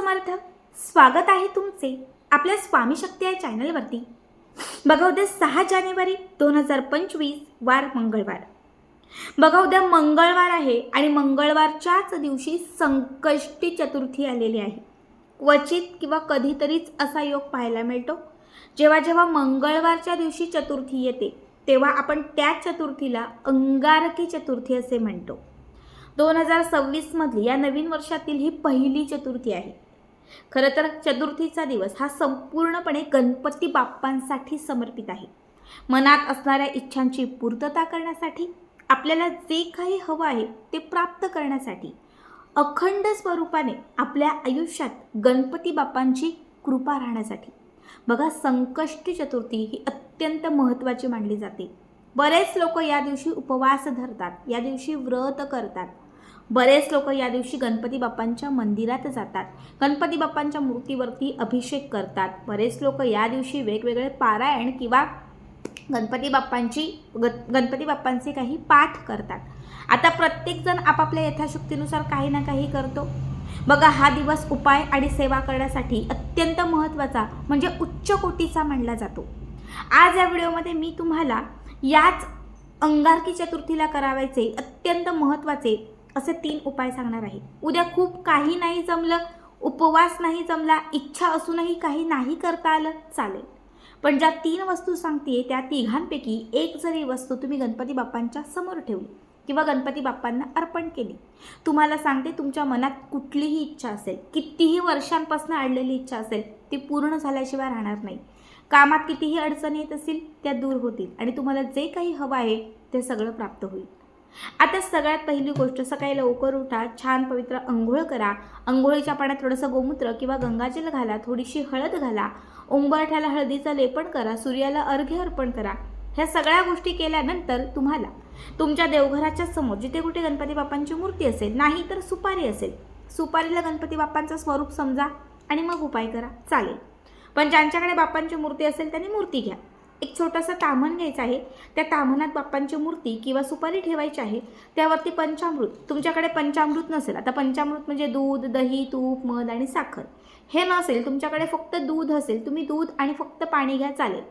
समर्थ स्वागत आहे तुमचे आपल्या स्वामी शक्ती या चॅनलवरती. बघा उद्या सहा जानेवारी दोन हजार पंचवीस वार मंगळवार. बघा उद्या मंगळवार आहे आणि मंगळवारच्याच दिवशी संकष्टी चतुर्थी आलेली आहे. क्वचित किंवा कधीतरीच असा योग पाहायला मिळतो. जेव्हा जेव्हा मंगळवारच्या दिवशी चतुर्थी येते तेव्हा आपण त्या चतुर्थीला अंगारकी चतुर्थी असे म्हणतो. दोन हजार सव्वीसमधली या नवीन वर्षातील ही पहिली चतुर्थी आहे. खरं तर चतुर्थीचा दिवस हा संपूर्णपणे गणपती बाप्पांसाठी समर्पित आहे. मनात असणाऱ्या इच्छांची पूर्तता करण्यासाठी आपल्याला जे काही हवं आहे ते प्राप्त करण्यासाठी अखंड स्वरूपाने आपल्या आयुष्यात गणपती बाप्पांची कृपा राहण्यासाठी. बघा संकष्टी चतुर्थी ही अत्यंत महत्त्वाची मानली जाते. बरेच लोक या दिवशी उपवास धरतात या दिवशी व्रत करतात. बरेच लोक या दिवशी गणपती बाप्पांच्या मंदिरात जातात. गणपती बाप्पांच्या मूर्तीवरती अभिषेक करतात. बरेच लोक या दिवशी वेगवेगळे पारायण किंवा गणपती बाप्पांची ग गणपती बाप्पांचे काही पाठ करतात. आता प्रत्येकजण आपापल्या यथाशक्तीनुसार काही ना काही करतो. बघा हा दिवस उपाय आणि सेवा करण्यासाठी अत्यंत महत्त्वाचा म्हणजे उच्च कोटीचा मानला जातो. आज या व्हिडिओमध्ये मी तुम्हाला याच अंगारकी चतुर्थीला करावायचे अत्यंत महत्त्वाचे असे तीन उपाय सांगणार आहे. उद्या खूप काही नाही जमलं उपवास नाही जमला इच्छा असूनही काही नाही करता आलं चालेल. पण ज्या तीन वस्तू सांगते त्या तिघांपैकी एक जरी वस्तू तुम्ही गणपती बाप्पांच्या समोर ठेवली किंवा गणपती बाप्पांना अर्पण केली तुम्हाला सांगते तुमच्या मनात कुठलीही इच्छा असेल कितीही वर्षांपासून अडलेली इच्छा असेल ती पूर्ण झाल्याशिवाय राहणार नाही. कामात कितीही अडचणी येत असतील त्या दूर होतील आणि तुम्हाला जे काही हवं आहे ते सगळं प्राप्त होईल. आता सगळ्यात पहिली गोष्ट सकाळी लवकर उठा छान पवित्र अंघोळ करा. अंघोळीच्या पाण्यात थोडंसं गोमूत्र किंवा गंगाजल घाला थोडीशी हळद घाला. उंबरठ्याला हळदीचं लेपन करा सूर्याला अर्घ्य अर्पण करा. ह्या सगळ्या गोष्टी केल्यानंतर तुम्हाला तुमच्या देवघराच्या समोर जिथे कुठे गणपती बाप्पांची मूर्ती असेल नाही तर सुपारी असेल सुपारीला गणपती बाप्पांचं स्वरूप समजा आणि मग उपाय करा. चालेल. पण ज्यांच्याकडे बाप्पांची मूर्ती असेल त्यांनी मूर्ती घ्या. एक छोटासा तामण घ्यायचा आहे. त्या तामणात बाप्पांची मूर्ती किंवा सुपारी ठेवायची आहे. त्यावरती पंचामृत. तुमच्याकडे पंचामृत नसेल. आता पंचामृत म्हणजे दूध दही तूप मध आणि साखर. हे नसेल तुमच्याकडे फक्त दूध असेल. तुम्ही दूध आणि फक्त पाणी घ्या चालेल.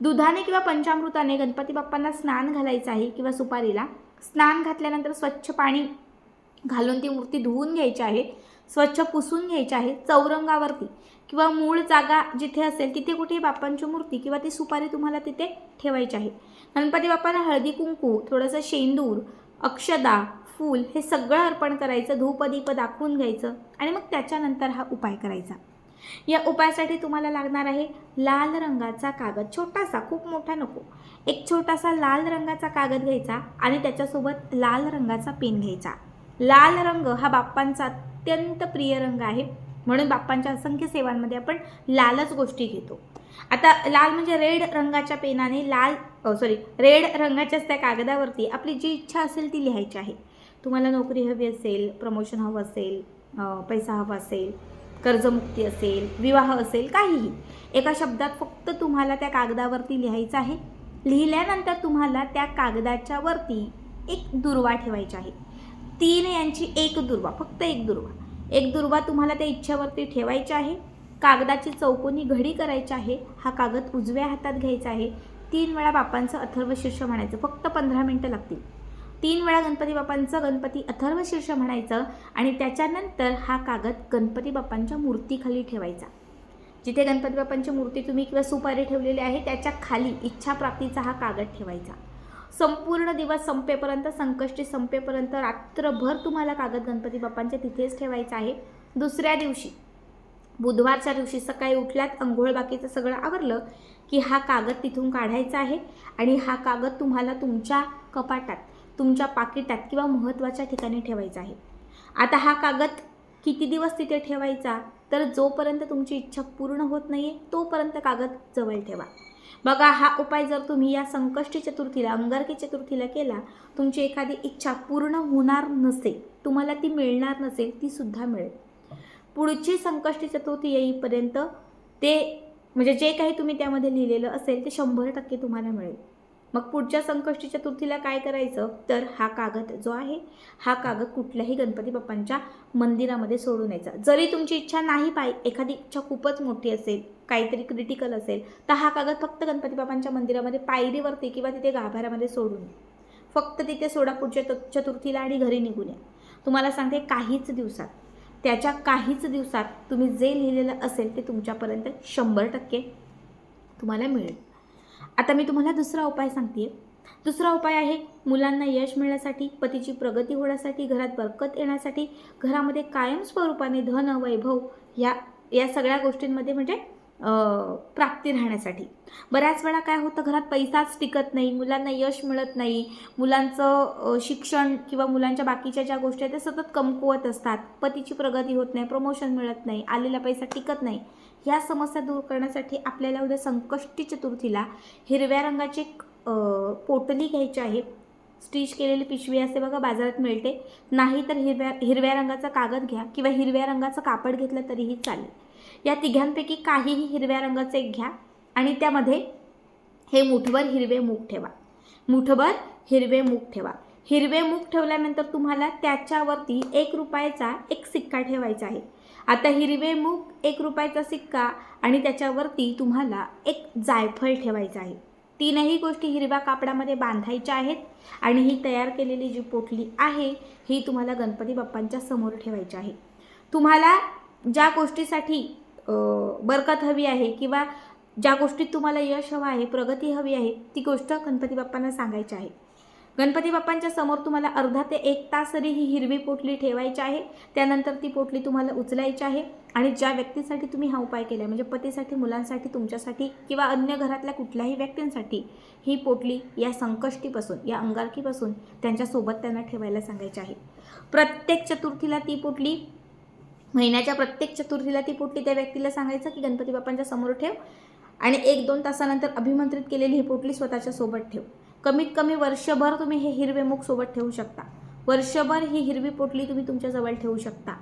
दुधाने किंवा पंचामृताने गणपती बाप्पांना स्नान घालायचं आहे किंवा सुपारीला. स्नान घातल्यानंतर स्वच्छ पाणी घालून ती मूर्ती धुवून घ्यायची आहे स्वच्छ पुसून घ्यायची आहे चौरंगावरती किंवा मूळ जागा जिथे असेल तिथे कुठे बाप्पांची मूर्ती किंवा ती सुपारी तुम्हाला तिथे ठेवायची आहे. गणपती बाप्पांना हळदी कुंकू थोडंसं शेंदूर अक्षदा फूल हे सगळं अर्पण करायचं धूपदीप दाखवून घ्यायचं आणि मग त्याच्यानंतर हा उपाय करायचा. या उपायासाठी तुम्हाला लागणार आहे लाल रंगाचा कागद छोटासा खूप मोठा नको एक छोटासा लाल रंगाचा कागद घ्यायचा आणि त्याच्यासोबत लाल रंगाचा पेन घ्यायचा. लाल रंग हा बाप्पांचा अत्यंत प्रिय रंग आहे. म्हणून बाप्पांच्या असंख्य सेवांमध्ये आपण लालच गोष्टी घेतो. आता लाल म्हणजे रेड रंगाच्या पेनाने लाल सॉरी रेड रंगाच्याच त्या कागदावरती आपली जी इच्छा असेल ती लिहायची आहे. तुम्हाला नोकरी हवी असेल प्रमोशन हवं असेल पैसा हवा असेल कर्जमुक्ती असेल विवाह असेल काहीही. एका शब्दात फक्त तुम्हाला त्या कागदावरती लिहायचं आहे. लिहिल्यानंतर तुम्हाला त्या कागदाच्या वरती एक दुर्वा ठेवायची आहे. तीन यांची एक दुर्वा फक्त एक दुर्वा. एक दुर्वा तुम्हाला त्या इच्छावरती ठेवायची आहे कागदाची चौकोनी घडी करायची आहे हा कागद उजव्या हातात घ्यायचा आहे. तीन वेळा बापांचं अथर्व शीर्ष म्हणायचं फक्त पंधरा मिनटं लागतील. तीन वेळा गणपती बाप्पांचं गणपती अथर्व शीर्ष म्हणायचं आणि त्याच्यानंतर हा कागद गणपती बाप्पांच्या मूर्तीखाली ठेवायचा. जिथे गणपती बाप्पांची मूर्ती तुम्ही किंवा सुपारी ठेवलेली आहे त्याच्याखाली इच्छाप्राप्तीचा हा कागद ठेवायचा. संपूर्ण दिवस संपेपर्यंत संकष्टी संपेपर्यंत रात्रभर तुम्हाला कागद गणपती बाप्पांच्या तिथेच ठेवायचं आहे. दुसऱ्या दिवशी बुधवारच्या दिवशी सकाळी उठल्यात अंघोळ बाकीचं सगळं आवरलं की हा कागद तिथून काढायचा आहे आणि हा कागद तुम्हाला तुमच्या कपाटात तुमच्या पाकिटात किंवा महत्त्वाच्या ठिकाणी ठेवायचा आहे. आता हा कागद किती दिवस तिथे ठेवायचा? तर जोपर्यंत तुमची इच्छा पूर्ण होत नाही आहे तोपर्यंत कागद जवळ ठेवा. बघा हा उपाय जर तुम्ही या संकष्टी चतुर्थीला अंगारकी चतुर्थीला केला तुमची एखादी इच्छा पूर्ण होणार नसेल तुम्हाला ती मिळणार नसेल ती सुद्धा मिळेल. पुढची संकष्टी चतुर्थी येईपर्यंत ते म्हणजे जे काही तुम्ही त्यामध्ये लिहिलेलं असेल ते शंभर टक्के तुम्हाला मिळेल. मग पुढच्या संकष्टी चतुर्थीला काय करायचं? तर हा कागद जो आहे हा कागद कुठल्याही गणपती बाप्पांच्या मंदिरामध्ये सोडून यायचा. जरी तुमची इच्छा नाही पाय एखादी इच्छा खूपच मोठी असेल काहीतरी क्रिटिकल असेल तर हा कागद फक्त गणपती बाप्पांच्या मंदिरामध्ये पायरीवरती किंवा तिथे गाभाऱ्यामध्ये सोडून फक्त तिथे सोडा पुढच्या चतुर्थीला आणि घरी निघून या. तुम्हाला सांगते काहीच दिवसात त्याच्या काहीच दिवसात तुम्ही जे लिहिलेलं असेल ते तुमच्यापर्यंत शंभर टक्के तुम्हाला मिळेल. आता मी तुम्हाला दुसरा उपाय सांगते दुसरा उपाय आहे मुलांना यश मिळण्यासाठी पतीची प्रगती होण्यासाठी घरात बरकत येण्यासाठी घरामध्ये कायम स्वरूपाने धन वैभव या या सगळ्या गोष्टींमध्ये म्हणजे प्राप्ती राहण्यासाठी. बऱ्याच वेळा काय होतं घरात पैसाच टिकत नाही मुलांना यश मिळत नाही मुलांचं शिक्षण किंवा मुलांच्या बाकीच्या ज्या गोष्टी आहेत त्या सतत कमकुवत असतात. पतीची प्रगती होत नाही प्रमोशन मिळत नाही आलेला पैसा टिकत नाही. ह्या समस्या दूर करण्यासाठी आपल्याला उद्या संकष्टी चतुर्थीला हिरव्या रंगाची एक पोटली घ्यायची आहे. स्टिच केलेली पिशवी असते बघा बाजारात मिळते. नाही तर हिरव्या हिरव्या रंगाचा कागद घ्या किंवा हिरव्या रंगाचं कापड घेतलं तरीही चालेल. या तिघांपैकी काहीही हिरव्या रंगाचं एक घ्या आणि त्यामध्ये हे मुठभर हिरवे मूग ठेवा. मुठभर हिरवे मूग ठेवा. हिरवे मूग ठेवल्यानंतर तुम्हाला त्याच्यावरती एक रुपयाचा एक सिक्का ठेवायचा आहे. आता हिरवे मूग एक रुपयाचा सिक्का आणि त्याच्यावरती तुम्हाला एक जायफळ ठेवायचं आहे. तीनही गोष्टी हिरव्या कापडामध्ये बांधायच्या आहेत आणि ही तयार केलेली जी पोटली आहे ही तुम्हाला गणपती बाप्पांच्या समोर ठेवायची आहे. तुम्हाला ज्या गोष्टीसाठी बरकत हवी आहे किंवा ज्या गोष्टीत तुम्हाला यश हवं आहे प्रगती हवी आहे ती गोष्ट गणपती बाप्पांना सांगायची आहे. गणपती बाप्पांच्या समोर तुम्हाला अर्धा ते एक तास तरी ही हिरवी पोटली ठेवायची आहे. त्यानंतर ती पोटली तुम्हाला उचलायची आहे. आणि ज्या व्यक्तीसाठी तुम्ही हा उपाय केला म्हणजे पतीसाठी मुलांसाठी तुमच्यासाठी किंवा अन्य घरातल्या कुठल्याही व्यक्तींसाठी ही पोटली या संकष्टीपासून या अंगारकीपासून त्यांच्यासोबत त्यांना ठेवायला सांगायची आहे. प्रत्येक चतुर्थीला ती पोटली महिन्याच्या प्रत्येक चतुर्थीला ती पोटली त्या व्यक्तीला सांगायचं की गणपती बाप्पांच्या समोर ठेव. आणि एक दोन तासानंतर अभिमंत्रित केलेली ही पोटली स्वतःच्या सोबत ठेव. कमीत कमी वर्षभर तुम्ही हे हिरवे मूग सोबत ठेवू शकता. वर्षभर ही हिरवी पोटली तुम्ही तुमच्याजवळ ठेवू शकता.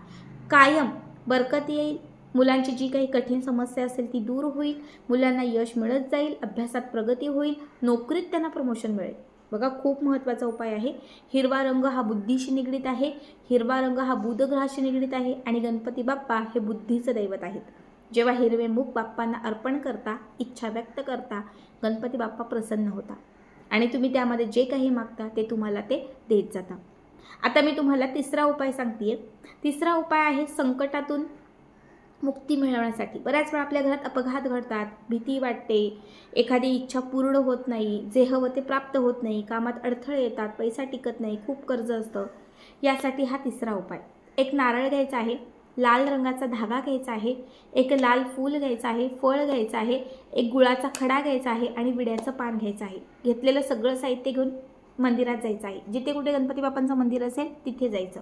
कायम बरकत येईल. मुलांची जी काही कठीण समस्या असेल ती दूर होईल. मुलांना यश मिळत जाईल. अभ्यासात प्रगती होईल. नोकरीत त्यांना प्रमोशन मिळेल. बघा खूप महत्त्वाचा उपाय आहे. हिरवा रंग हा बुद्धीशी निगडीत आहे. हिरवा रंग हा बुधग्रहाशी निगडीत आहे आणि गणपती बाप्पा हे बुद्धीचं दैवत आहेत. जेव्हा हिरवे मूग बाप्पांना अर्पण करता इच्छा व्यक्त करता गणपती बाप्पा प्रसन्न होता. आणि तुम्ही त्यामध्ये जे काही मागता ते तुम्हाला ते देत जाता. आता मी तुम्हाला तिसरा उपाय सांगते तिसरा उपाय आहे संकटातून मुक्ती मिळवण्यासाठी. बऱ्याच वेळा आपल्या घरात अपघात घडतात भीती वाटते एखादी इच्छा पूर्ण होत नाही जे हवं ते प्राप्त होत नाही कामात अडथळे येतात पैसा टिकत नाही खूप कर्ज असतं. यासाठी हा तिसरा उपाय. एक नारळ घ्यायचा आहे. लाल रंगाचा धागा घ्यायचा आहे एक लाल फूल घ्यायचं आहे फळ घ्यायचं आहे एक गुळाचा खडा घ्यायचा आहे आणि विड्याचं पान घ्यायचं आहे. घेतलेलं सगळं साहित्य घेऊन मंदिरात जायचं आहे. जिथे कुठे गणपती बाप्पांचं मंदिर असेल तिथे जायचं.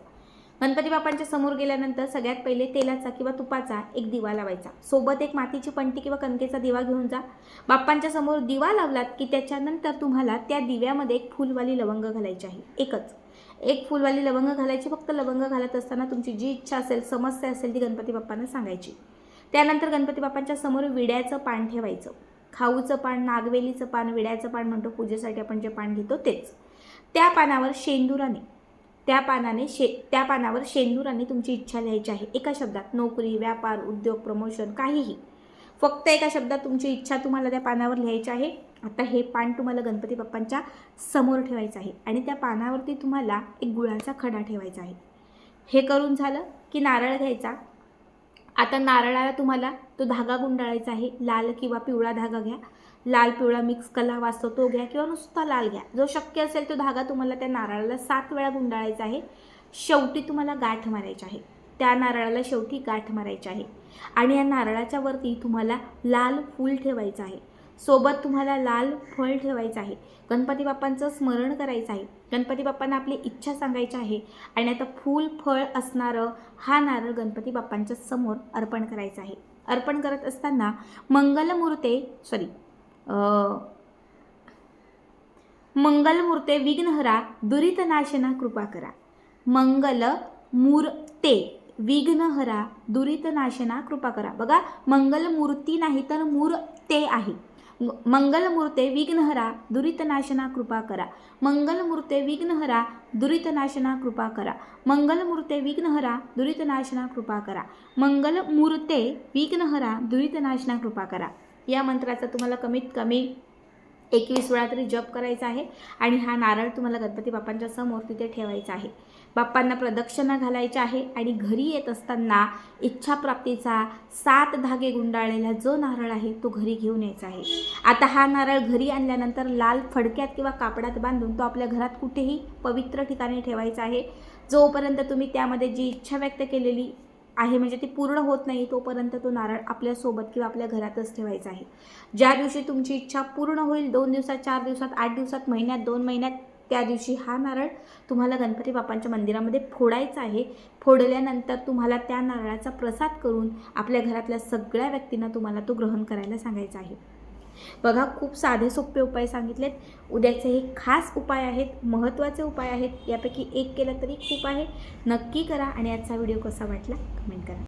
गणपती बाप्पांच्या समोर गेल्यानंतर सगळ्यात पहिले तेलाचा किंवा तुपाचा एक दिवा लावायचा. सोबत एक मातीची पंटी किंवा कणकेचा दिवा घेऊन जा. बाप्पांच्या समोर दिवा लावलात की त्याच्यानंतर तुम्हाला त्या दिव्यामध्ये एक फुलवाली लवंग घालायची आहे. एकच. एक फुलवाली लवंग घालायची फक्त लवंग घालत असताना तुमची जी इच्छा असेल समस्या असेल ती गणपती बाप्पांना सांगायची. त्यानंतर गणपती बाप्पांच्या समोर विड्याचं पान ठेवायचं. खाऊचं पान नागवेलीचं पान विड्याचं पान म्हणतो पूजेसाठी आपण जे पान घेतो तेच. त्या पानावर शेंदुराने त्या पानाने शे त्या पानावर शेंदुराने तुमची इच्छा लिहायची आहे. एका शब्दात नोकरी व्यापार उद्योग प्रमोशन काहीही. फक्त एका शब्दात तुमची इच्छा तुम्हाला त्या पानावर लिहायची आहे. आता हे पान तुम्हाला गणपती बाप्पांच्या समोर ठेवायचं आहे आणि त्या पानावरती तुम्हाला एक गुळाचा खडा ठेवायचा आहे. हे करून झालं की नारळ घ्यायचा. आता नारळाला तुम्हाला तो धागा गुंडाळायचा आहे. लाल किंवा पिवळा धागा घ्या. लाल पिवळा मिक्स कला वाचतो तो घ्या किंवा नुसता लाल घ्या. जो शक्य असेल तो धागा तुम्हाला त्या नारळाला सात वेळा गुंडाळायचा आहे. शेवटी तुम्हाला गाठ मारायची आहे. त्या नारळाला शेवटी गाठ मारायची आहे. आणि या नारळाच्या वरती तुम्हाला लाल फूल ठेवायचं आहे. सोबत तुम्हाला लाल फळ ठेवायचं आहे. गणपती बाप्पांचं स्मरण करायचं आहे. गणपती बाप्पांना आपली इच्छा सांगायची आहे. आणि आता फूल फळ असणारं हा नारळ गणपती बाप्पांच्या समोर अर्पण करायचं आहे. अर्पण करत असताना मंगलमूर्ते सॉरी मंगलमूर्ते विघ्नहरा दुरितनाशना कृपा करा. मंगल मूर्ते विघ्नहरा दुरितनाशना कृपा करा. बघा मंगलमूर्ती नाही तर मूर्ते आहे. मंगलमूर्ते विघ्नहरा दुरितनाशना कृपा करा मंगलमूर्ते विघ्नहरा दुरितनाशना कृपा करा मंगलमूर्ते विघ्नहरा दुरितनाशना कृपा करा मंगलमूर्ते विघ्नहरा दुरितनाशना कृपा करा या मंत्राचा तुम्हाला कमीत कमी एकवीस वेळा तरी जप करायचा आहे. आणि हा नारळ तुम्हाला गणपती बाप्पांच्या समोर तिथे ठेवायचा आहे. बाप्पांना प्रदक्षिणा घालायची आहे आणि घरी येत असताना इच्छाप्राप्तीचा सात धागे गुंडाळलेला जो नारळ आहे तो घरी घेऊन यायचा आहे. आता हा नारळ घरी आणल्यानंतर लाल फडक्यात किंवा कापडात बांधून तो आपल्या घरात कुठेही पवित्र ठिकाणी ठेवायचा आहे. जोपर्यंत तुम्ही त्यामध्ये जी इच्छा व्यक्त केलेली आहे म्हणजे ती पूर्ण होत नाही तोपर्यंत तो नारळ आपल्यासोबत किंवा आपल्या घरातच ठेवायचा आहे. ज्या दिवशी तुमची इच्छा पूर्ण होईल दोन दिवसात चार दिवसात आठ दिवसात महिन्यात दोन महिन्यात त्या दिवशी हा नारळ तुम्हाला गणपती बाप्पांच्या मंदिरामध्ये फोडायचा आहे. फोडल्यानंतर तुम्हाला त्या नारळाचा प्रसाद करून आपल्या घरातल्या सगळ्या व्यक्तींना तुम्हाला तो ग्रहण करायला सांगायचा आहे. बघा खूप साधे सोपे उपाय सांगितलेत. उद्याचे हे खास उपाय आहेत महत्त्वाचे उपाय आहेत. यापैकी एक केलं तरी खूप आहे. नक्की करा आणि आजचा व्हिडिओ कसा वाटला कमेंट करा.